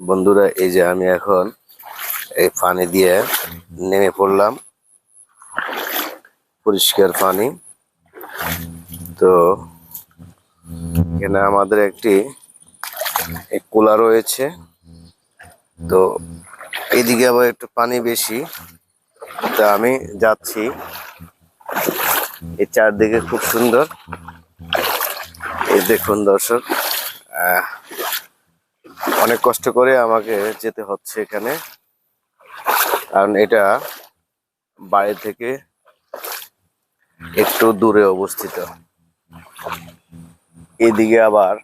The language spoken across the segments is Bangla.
বন্ধুরা, এই যে আমি এখন এই পানি দিয়ে নেমে পড়লাম। পরিষ্কার পানি। তো এখানে আমাদের একটি এক কুলা রয়েছে। তো এদিকে আবার একটু পানি বেশি। তা আমি যাচ্ছি। এই চারদিকে খুব সুন্দর। এই দেখুন দর্শক অনেক কষ্ট করে আমাকে যেতে হচ্ছে এখানে। কারণ এটা বাড়ি থেকে একটু দূরে অবস্থিত। এদিকে আবার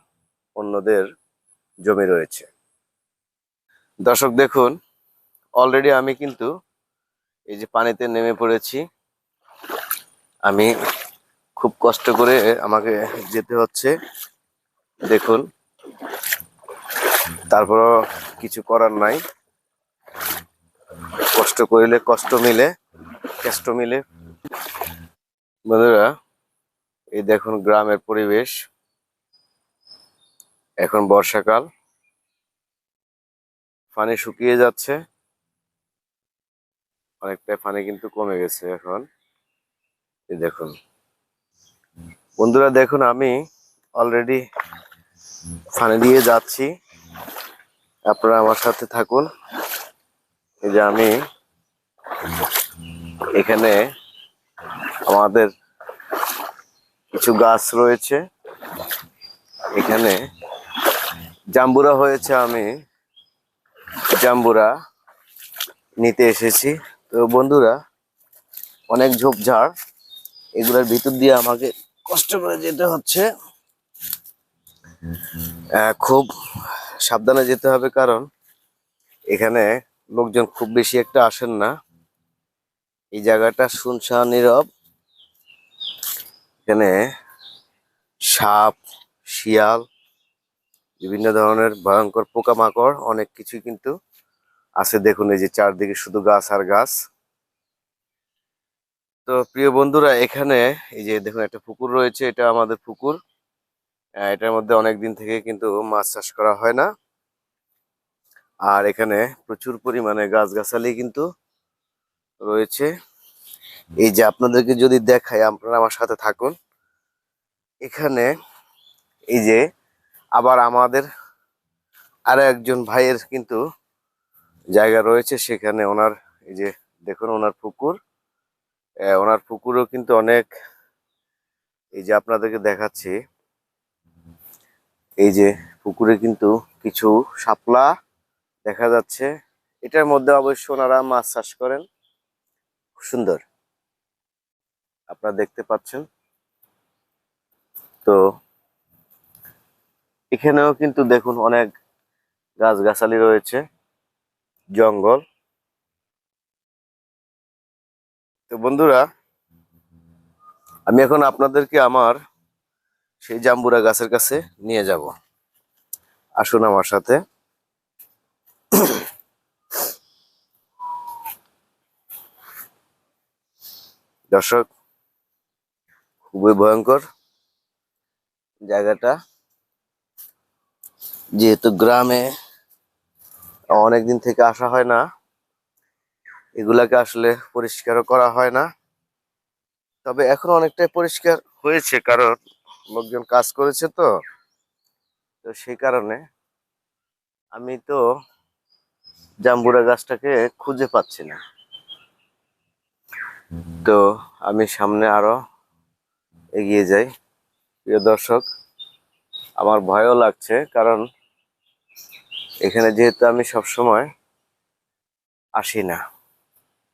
অন্যদের জমি রয়েছে। দর্শক দেখুন অলরেডি আমি কিন্তু এই যে পানিতে নেমে পড়েছি। আমি খুব কষ্ট করে আমাকে যেতে হচ্ছে। দেখুন তারপরও কিছু করার নাই। কষ্ট করিলে কষ্ট মিলে কষ্ট মিলে। বন্ধুরা, এই দেখুন গ্রামের পরিবেশ। এখন বর্ষাকাল। পানি শুকিয়ে যাচ্ছে। অনেকটা পানি কিন্তু কমে গেছে এখন। এই দেখুন। বন্ধুরা, দেখুন আমি অলরেডি পানি দিয়ে যাচ্ছি। আপনারা আমার সাথে থাকুন। এই যে আমি এখানে আমাদের কিছু গাছ রয়েছে। এখানে জাম্বুরা হয়েছে আমি। জাম্বুরা নিতে এসেছি। তো বন্ধুরা, অনেক ঝোপঝাড়। এগুলোর ভিতর দিয়ে আমাকে কষ্ট করে যেতে হচ্ছে। খুব সাবধানে যেতে হবে, কারণ এখানে লোকজন খুব বেশি একটা আসেন না। এই জায়গাটা শুনশান নীরব। এখানে সাপ, শিয়াল, বিভিন্ন ধরনের ভয়ঙ্কর পোকামাকড়, অনেক কিছু কিন্তু আছে। দেখুন, এই যে চারদিকে শুধু গাছ আর গাছ। তো প্রিয় বন্ধুরা, এখানে এই যে দেখুন, একটা পুকুর রয়েছে। এটা আমাদের পুকুর। এটার মধ্যে অনেক দিন থেকে কিন্তু মাছ চাষ করা হয় না। আর এখানে প্রচুর পরিমাণে গাছগাছালি কিন্তু রয়েছে। এই যে আপনাদেরকে যদি দেখাই, আপনারা আমার সাথে থাকুন। এখানে এই যে আবার আমাদের আরও একজন ভাইয়ের কিন্তু জায়গা রয়েছে সেখানে। ওনার এই যে দেখুন, ওনার পুকুর। ওনার পুকুরও কিন্তু অনেক এই যে আপনাদেরকে দেখাচ্ছি। এই যে পুকুরে কিন্তু কিছু শাপলা দেখা যাচ্ছে। এটার মধ্যে অবশ্য ওনারা মাছ চাষ করেন। সুন্দর। আপনারা দেখতে পাচ্ছেন। তো এখানেও কিন্তু দেখুন অনেক গাছগাছালি রয়েছে। জঙ্গল। তো বন্ধুরা, আমি এখন আপনাদেরকে আমার সেই জাম্বুরা গাছের কাছে নিয়ে যাব। আসুন আমার সাথে। দর্শক, খুবই ভয়ঙ্কর জায়গাটা। যেহেতু গ্রামে অনেক দিন থেকে আসা হয় না, এগুলাকে আসলে পরিষ্কারও করা হয় না। তবে এখন অনেকটাই পরিষ্কার হয়েছে, কারণ লোকজন কাজ করেছে তো তো সেই কারণে আমি তো জাম্বুরা গাছটাকে খুঁজে পাচ্ছি না। তো আমি সামনে আরও এগিয়ে যাই। প্রিয় দর্শক, আমার ভয়ও লাগছে কারণ এখানে যেহেতু আমি সব সময় আসি না।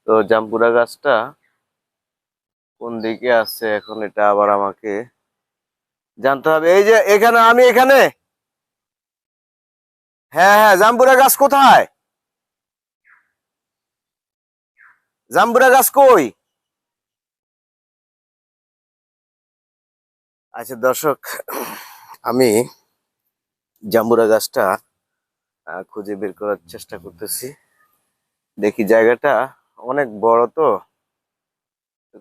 তো জাম্পুরা গাছটা কোন দিকে আছে এখন এটা আবার আমাকে জানতে হবে। এই যে এখানে, আমি এখানে? হ্যাঁ হ্যাঁ জাম্বুরা গাছ কোথায়? জাম্বুরা গাছ কই? আচ্ছা দর্শক, আমি জাম্বুরা গাছটা খুঁজে বের করার চেষ্টা করতেছি। দেখি জায়গাটা অনেক বড় তো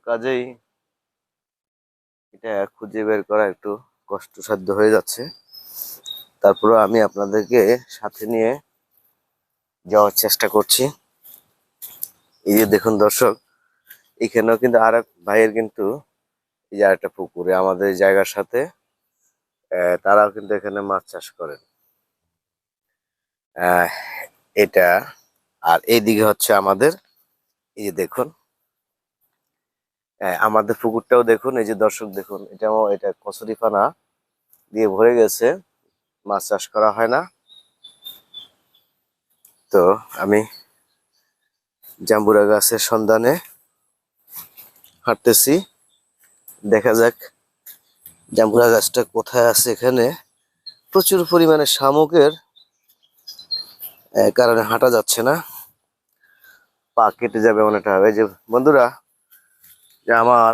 কাজেই এটা খুঁজে বের করা একটু কষ্টসাধ্য হয়ে যাচ্ছে। তারপরে আমি আপনাদেরকে সাথে নিয়ে যাওয়ার চেষ্টা করছি। এই যে দেখুন দর্শক, এখানেও কিন্তু আর এক ভাইয়ের কিন্তু এই যে একটা পুকুরে আমাদের জায়গার সাথে তারাও কিন্তু এখানে মাছ চাষ করেন। এটা আর এইদিকে হচ্ছে আমাদের, এই যে দেখুন আমাদের পুকুরটাও দেখুন, এই যে দর্শক দেখুন, এটাও, এটা কচুরিপানা দিয়ে ভরে গেছে, মাছ চাষ করা হয় না। তো আমি জাম্বুরা গাছের সন্ধানে হাঁটতেছি, দেখা যাক জাম্বুরা গাছটা কোথায় আছে এখানে। প্রচুর পরিমাণে শামুকের কারণে হাঁটা যাচ্ছে না, পা কেটে যাবে অনেকটা। হবে যে বন্ধুরা যে আমার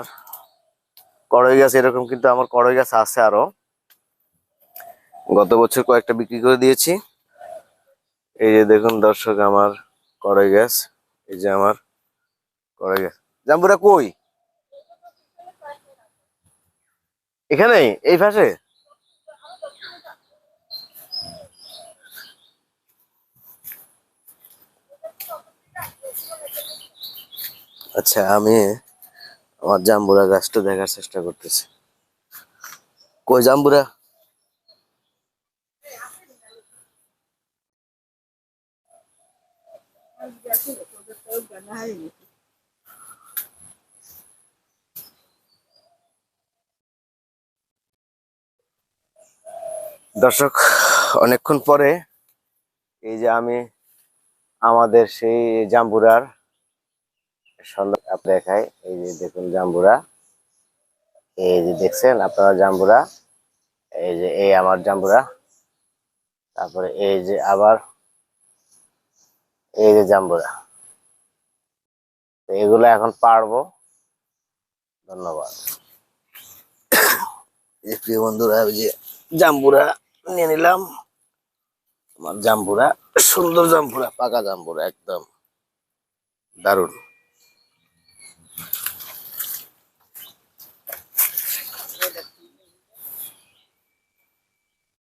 কড়ই গাছ এরকম কিন্তু আমার কড়ই গাছ আছে আরও। গত বছর কয়েকটা বিক্রি করে দিয়েছি। এই যে দেখুন দর্শক, আমার কড়ই গাছ, এই যে আমার কড়ই গাছ। জাম্বুরা কই? এখানে, এই পাশে? আচ্ছা আমি আমার জাম্বুরা গাছটা দেখার চেষ্টা করতেছি। কই জাম্বুরা? দর্শক, অনেকক্ষণ পরে এই যে আমি আমাদের সেই জাম্বুরার সন্ধান দেখাই এই যে দেখুন জাম্বুরা। এই যে দেখছেন আপনারা জাম্বুরা? এই যে এই আমার জাম্বুরা। তারপরে এই যে আবার এই যে জাম্বুরা। এগুলো এখন পারব। ধন্যবাদ। এই প্রিয় বন্ধুরা ওই যে জাম্বুরা নিয়ে নিলাম। আমার জাম্বুরা, সুন্দর জাম্বুরা, পাকা জাম্বুরা, একদম দারুণ।